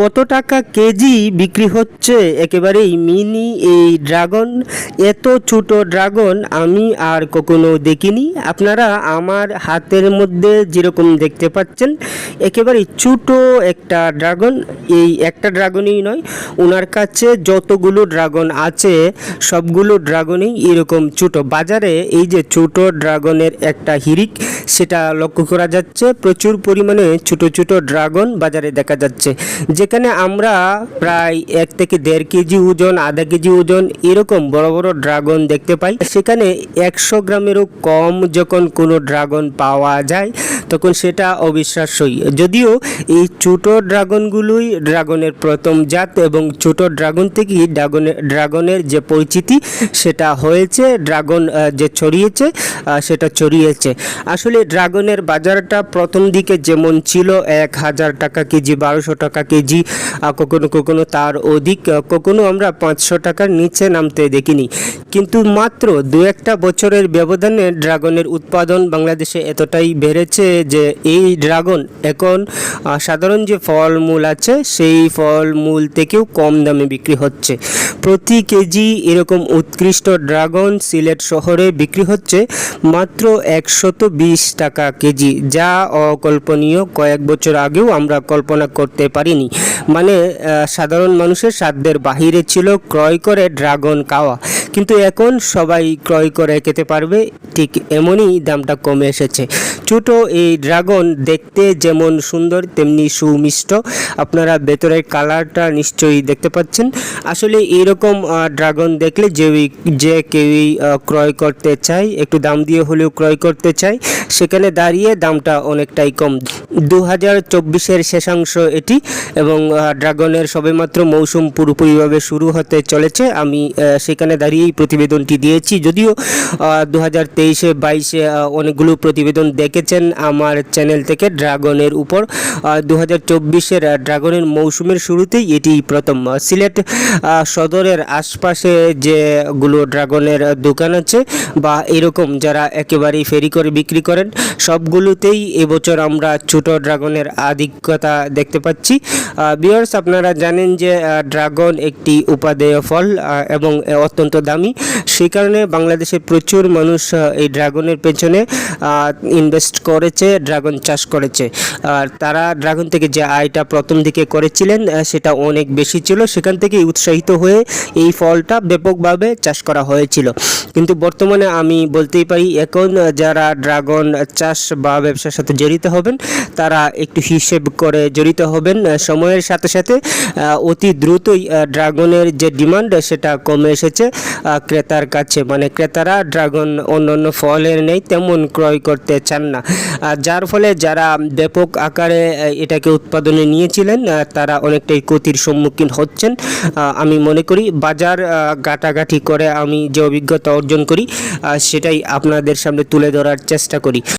কত টাকা কেজি বিক্রি হচ্ছে? একেবারেই মিনি এই ড্রাগন, এত ছোট ড্রাগন আমি আর কখনো দেখিনি। আপনারা আমার হাতের মধ্যে যেরকম দেখতে পাচ্ছেন, একেবারেই ছোটো একটা ড্রাগন। এই একটা ড্রাগনই নয়, ওনার কাছে যতগুলো ড্রাগন আছে, সবগুলো ড্রাগনই এরকম ছোট। বাজারে এই যে ছোট ড্রাগনের একটা হিরিক সেটা লক্ষ্য করা যাচ্ছে। প্রচুর পরিমাণে ছোট ছোট ড্রাগন বাজারে দেখা যাচ্ছে। যেখানে আমরা প্রায় এক থেকে দেড় কেজি ওজন, আধা কেজি ওজন এরকম বড় বড় ড্রাগন দেখতে পাই। সেখানে একশো গ্রামেরও কম যখন কোনো ড্রাগন পাওয়া যায় তখন সেটা অবিশ্বাস্যই। যদিও এই ছোট ড্রাগনগুলোই ড্রাগনের প্রথম জাত এবং ছোট ড্রাগন থেকেই ড্রাগনের ড্রাগনের যে পরিচিতি, সেটা হয়েছে, ড্রাগন যে ছড়িয়েছে সেটা ছড়িয়েছে। আসলে ড্রাগনের বাজারটা প্রথম দিকে যেমন ছিল এক হাজার টাকা কেজি, বারোশো টাকা কেজি কখনো কখনো তার অধিক কখনো আমরা পাঁচশো টাকার নিচে নামতে দেখিনি। কিন্তু মাত্র দু একটা বছরের ব্যবধানে ড্রাগনের উৎপাদন বাংলাদেশে এতটাই বেড়েছে যে এই ড্রাগন এখন সাধারণ যে ফলমূল আছে, সেই ফলমূল থেকেও কম দামে বিক্রি হচ্ছে। প্রতি কেজি এরকম উৎকৃষ্ট ড্রাগন সিলেট শহরে বিক্রি হচ্ছে মাত্র একশত বিশ টাকা কেজি, যা অকল্পনীয়। কয়েক বছর আগেও আমরা কল্পনা করতে পারিনি। মানে সাধারণ মানুষের সাধ্যের বাহিরে ছিল ক্রয় করে ড্রাগন খাওয়া। কিন্তু এখন সবাই ক্রয় করে খেতে পারবে, ঠিক এমনই দামটা কমে এসেছে। ছোট এই ড্রাগন দেখতে যেমন সুন্দর, তেমনি সুমিষ্ট। আপনারা ভেতরের কালারটা নিশ্চয়ই দেখতে পাচ্ছেন। আসলে এরকম ড্রাগন দেখলে যে যে কেউই ক্রয় করতে চায়, একটু দাম দিয়ে হলেও ক্রয় করতে চায়, সেখানে দাঁড়িয়ে দামটা অনেকটাই কম। দু হাজার চব্বিশের শেষাংশ এটি এবং ড্রাগনের সবেমাত্র মৌসুম পুরোপুরিভাবে শুরু হতে চলেছে। আমি সেখানে দাঁড়িয়েই প্রতিবেদনটি দিয়েছি। যদিও দু হাজার তেইশে, বাইশে অনেকগুলো প্রতিবেদন দেখেছেন আমার চ্যানেল থেকে ড্রাগনের উপর। দু হাজার চব্বিশের ড্রাগনের মৌসুমের শুরুতেই এটি প্রথম। সিলেট সদরের আশপাশে যেগুলো ড্রাগনের দোকান আছে বা এরকম যারা একেবারেই ফেরি করে বিক্রি করেন, সবগুলোতেই এবছর আমরা ছোট ড্রাগনের আধিক্যতা দেখতে পাচ্ছি। বিয়ার্স আপনারা জানেন যে ড্রাগন একটি উপাদেয় ফল এবং অত্যন্ত দামি। সেই কারণে বাংলাদেশে প্রচুর মানুষ এই ড্রাগনের পেছনে ইনভেস্ট করেছে, ড্রাগন চাষ করেছে। আর তারা ড্রাগন থেকে যে আয়টা প্রথম দিকে করেছিলেন সেটা অনেক বেশি ছিল। সেখান থেকে উৎসাহিত হয়ে এই ফলটা ব্যাপকভাবে চাষ করা হয়েছিল। কিন্তু বর্তমানে আমি বলতেই পারি, এখন যারা ড্রাগন চাষ বা ব্যবসার সাথে জড়িত হবেন তারা একটু হিসেব করে জড়িত হবেন। সময়ের সাথে সাথে অতি দ্রুতই ড্রাগনের যে ডিমান্ড, সেটা কমে এসেছে। ক্রেতার কাছে মানে ক্রেতারা ড্রাগন অন্যান্য ফলের নেই, তেমন ক্রয় করতে চান না। যার ফলে যারা ব্যাপক আকারে এটাকে উৎপাদনে নিয়েছিলেন তারা অনেকটাই ক্ষতির সম্মুখীন হচ্ছেন। আমি মনে করি বাজার ঘাটাঘাটি করে আমি যে অভিজ্ঞতা অর্জন করি সেটাই আপনাদের সামনে তুলে ধরার চেষ্টা করি।